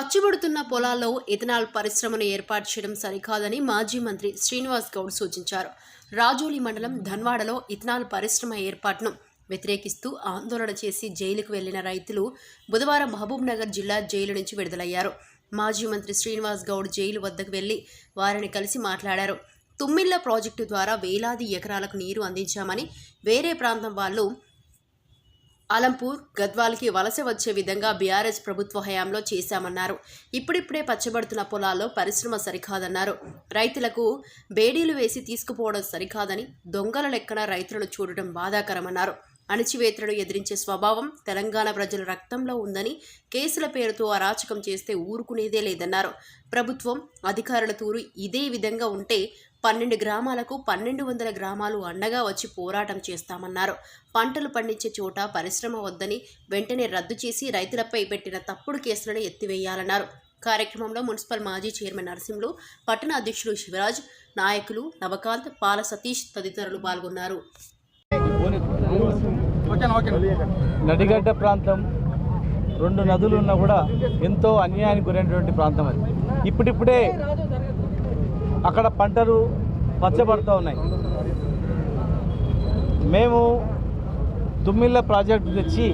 పచ్చిబడుతున్న పొలాల్లో ఇథనాల్ పరిశ్రమను ఏర్పాటు చేయడం సరికాదని మాజీ మంత్రి శ్రీనివాస్ గౌడ్ సూచించారు. రాజోలి మండలం ధన్వాడలో ఇథనాల్ పరిశ్రమ ఏర్పాటును వ్యతిరేకిస్తూ ఆందోళన చేసి జైలుకు వెళ్ళిన రైతులు బుధవారం మహబూబ్నగర్ జిల్లా జైలు నుంచి విడుదలయ్యారు. మాజీ మంత్రి శ్రీనివాస్ గౌడ్ జైలు వద్దకు వెళ్ళి వారిని కలిసి మాట్లాడారు. తుమ్మిళ్ళ ప్రాజెక్టు ద్వారా వేలాది ఎకరాలకు నీరు అందించామని వేరే ప్రాంతం వాళ్ళు అలంపూర్ గద్వాల్కి వలస వచ్చే విధంగా బీఆర్ఎస్ ప్రభుత్వ హయాంలో చేశామన్నారు. ఇప్పుడిప్పుడే పచ్చబడుతున్న పొలాల్లో పరిశ్రమ సరికాదన్నారు. రైతులకు బేడీలు వేసి తీసుకుపోవడం సరికాదని దొంగల లెక్కన రైతులను చూడటం బాధాకరమన్నారు. అణచివేతలను ఎదిరించే స్వభావం తెలంగాణ ప్రజల రక్తంలో ఉందని కేసుల పేరుతో అరాచకం చేస్తే ఊరుకునేదే లేదన్నారు. ప్రభుత్వం అధికారుల తూరు ఇదే విధంగా ఉంటే పన్నెండు గ్రామాలకు పన్నెండు వందల గ్రామాలు అండగా వచ్చి పోరాటం చేస్తామన్నారు. పంటలు పండించే చోట పరిశ్రమ వద్దని వెంటనే రద్దు చేసి రైతులపై పెట్టిన తప్పుడు కేసులను ఎత్తివేయాలన్నారు. కార్యక్రమంలో మున్సిపల్ మాజీ చైర్మన్ నరసింహులు పట్టణ అధ్యక్షులు శివరాజ్ నాయకులు నవకాంత్ పాల సతీష్ తదితరులు పాల్గొన్నారు. నడిగడ్డ ప్రాంతం రెండు నదులు ఉన్నా కూడా ఎంతో అన్యాయానికి గురైనటువంటి ప్రాంతం అది. ఇప్పుడిప్పుడే అక్కడ పంటలు పచ్చబడుతూ ఉన్నాయి. మేము తుమ్మిళ్ళ ప్రాజెక్టు తెచ్చి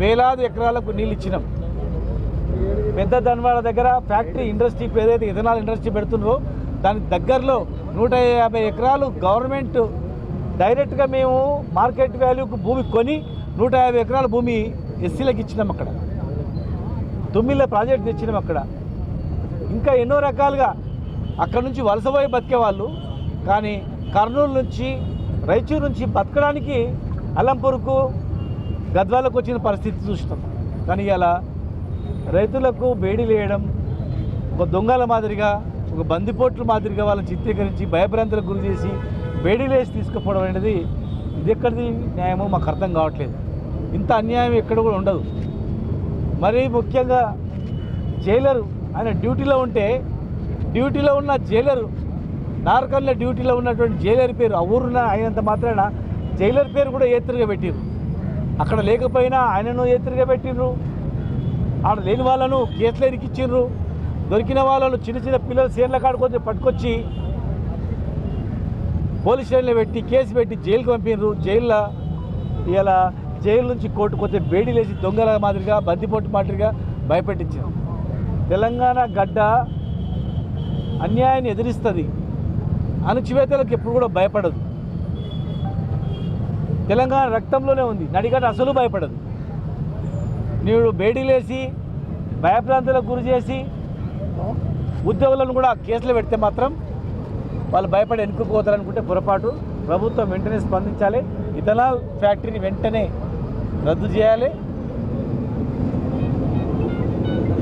వేలాది ఎకరాలకు నీళ్ళు ఇచ్చినాం. పెద్ద ధన్వాడ దగ్గర ఫ్యాక్టరీ ఇండస్ట్రీ ఏదైతే ఇథనాల్ ఇండస్ట్రీ పెడుతున్నారో దానికి దగ్గరలో నూట యాభై ఎకరాలు గవర్నమెంట్ డైరెక్ట్గా మేము మార్కెట్ వాల్యూకు భూమి కొని నూట యాభై ఎకరాల భూమి ఎస్సీలకు ఇచ్చినాం అక్కడ. తొమ్మిదిల ప్రాజెక్ట్ తెచ్చినాం అక్కడ. ఇంకా ఎన్నో రకాలుగా అక్కడ నుంచి వలసపోయి బతికే వాళ్ళు కానీ కర్నూలు నుంచి రైచూరు నుంచి బతకడానికి అలంపూర్కు గద్వాలకు వచ్చిన పరిస్థితి చూస్తాం కానీ ఇలా రైతులకు బేడీలు వేయడం ఒక దొంగల మాదిరిగా ఒక బందిపోట్ల మాదిరిగా వాళ్ళని చిత్రీకరించి భయభ్రాంతులకు గురి చేసి బేడీలు తీసుకుపోవడం అనేది ఇది ఎక్కడిది న్యాయమో మాకు అర్థం కావట్లేదు. ఇంత అన్యాయం ఎక్కడ కూడా ఉండదు. మరీ ముఖ్యంగా జైలరు ఆయన డ్యూటీలో ఉంటే డ్యూటీలో ఉన్న జైలరు నార్కల్ల డ్యూటీలో ఉన్నటువంటి జైలర్ పేరు ఆ ఊరున్న అయినంత మాత్రాన జైలర్ పేరు కూడా ఏతరుగా పెట్టిరు అక్కడ లేకపోయినా ఆయనను ఏతరుగా పెట్టిర్రు. ఆడ లేని వాళ్ళను కేసులు ఎరికిచ్చిండ్రు దొరికిన వాళ్ళను చిన్న చిన్న పిల్లలు సేన్ల కాడుకొచ్చి పట్టుకొచ్చి పోలీస్ స్టేషన్లో పెట్టి కేసు పెట్టి జైలుకి పంపిండ్రు జైల్లో ఇలా జైలు నుంచి కోర్టుకు వచ్చే బేడీలేసి దొంగల మాదిరిగా బందిపోటు మాదిరిగా భయపెట్టించారు. తెలంగాణ గడ్డ అన్యాయాన్ని ఎదిరిస్తుంది అణచివేతలకు ఎప్పుడు కూడా భయపడదు. తెలంగాణ రక్తంలోనే ఉంది. నడిగట అసలు భయపడదు. నీవు బేడీలేసి భయప్రాంతాలకు గురి చేసి ఉద్యోగులను కూడా కేసులు పెడితే మాత్రం వాళ్ళు భయపడి ఎన్నుకుపోతారనుకుంటే పొరపాటు. ప్రభుత్వం వెంటనే స్పందించాలి. ఇథనాల్ ఫ్యాక్టరీని వెంటనే రద్దు చేయాలి.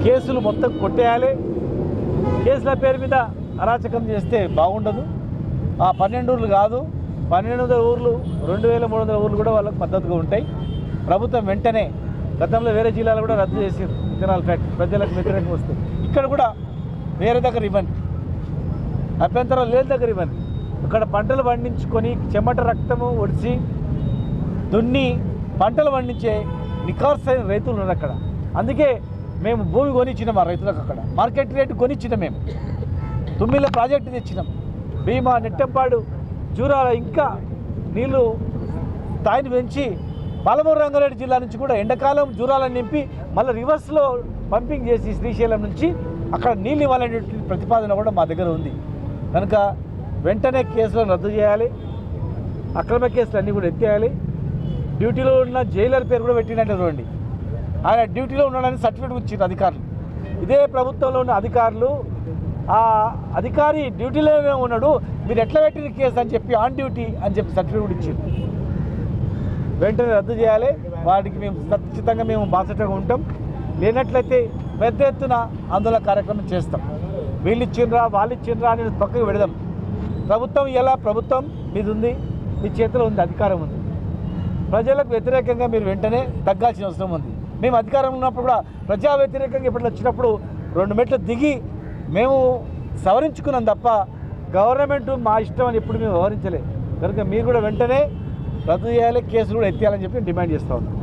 కేసులు మొత్తం కొట్టేయాలి. కేసుల పేరు మీద అరాచకం చేస్తే బాగుండదు. ఆ పన్నెండు ఊర్లు కాదు పన్నెండు వందల ఊర్లు రెండు వేల మూడు వందల ఊర్లు కూడా వాళ్ళకి మద్దతుగా ఉంటాయి. ప్రభుత్వం వెంటనే గతంలో వేరే జిల్లాలు కూడా రద్దు చేసారు విత్తనాల ఫ్యాక్టరీ ప్రజలకు వ్యతిరేకం వస్తాయి ఇక్కడ కూడా వేరే దగ్గర ఇవ్వండి. అభ్యంతరం లేని దగ్గర ఇవ్వండి. ఇక్కడ పంటలు పండించుకొని చెమట రక్తము ఒడిచి దున్ని పంటలు పండించే నికార్సైన రైతులు ఉన్నారు అక్కడ. అందుకే మేము భూమి కొనిచ్చినాం ఆ రైతులకు అక్కడ. మార్కెట్ రేటు కొనిచ్చినాం మేము. తుమ్మిళ్ళ ప్రాజెక్టు తెచ్చినాం. భీమా నెట్టెంపాడు జూరాల ఇంకా నీళ్ళు స్థాయిని పెంచి పాలమూరు రంగారెడ్డి జిల్లా నుంచి కూడా ఎండాకాలం జూరాలను నింపి మళ్ళీ రివర్స్లో పంపింగ్ చేసి శ్రీశైలం నుంచి అక్కడ నీళ్ళు ఇవ్వాలనేటువంటి ప్రతిపాదన కూడా మా దగ్గర ఉంది. కనుక వెంటనే కేసులను రద్దు చేయాలి. అక్రమ కేసులు అన్నీ కూడా ఎత్తేయాలి. డ్యూటీలో ఉన్న జైలర్ పేరు కూడా పెట్టినట్టు చూడండి. ఆయన డ్యూటీలో ఉన్నాడని సర్టిఫికేట్ ఇచ్చారు అధికారులు. ఇదే ప్రభుత్వంలో ఉన్న అధికారులు ఆ అధికారి డ్యూటీలోనే ఉన్నాడు మీరు ఎట్లా పెట్టిన కేసు అని చెప్పి ఆన్ డ్యూటీ అని చెప్పి సర్టిఫికేట్ ఇచ్చారు వెంటనే రద్దు చేయాలి. వాటికి మేము ఖచ్చితంగా మేము బాసటగా ఉంటాం. లేనట్లయితే పెద్ద ఎత్తున ఆందోళన కార్యక్రమం చేస్తాం. వీళ్ళు ఇచ్చిండ్రా వాళ్ళు ఇచ్చిండ్రా అని పక్కకు పెడదాం. ప్రభుత్వం ఎలా? ప్రభుత్వం మీది ఉంది మీ చేతిలో ఉంది అధికారం ఉంది. ప్రజలకు వ్యతిరేకంగా మీరు వెంటనే తగ్గాల్సిన అవసరం ఉంది. మేము అధికారం ఉన్నప్పుడు కూడా ప్రజా వ్యతిరేకంగా ఇప్పుడు వచ్చినప్పుడు రెండు మెట్లు దిగి మేము సవరించుకున్నాం తప్ప గవర్నమెంట్ మా ఇష్టం అని ఎప్పుడు మేము వివరించలే కనుక మీరు కూడా వెంటనే రద్దు చేయాలి కేసులు కూడా ఎత్తేయాలని చెప్పి డిమాండ్ చేస్తూ ఉన్నాం.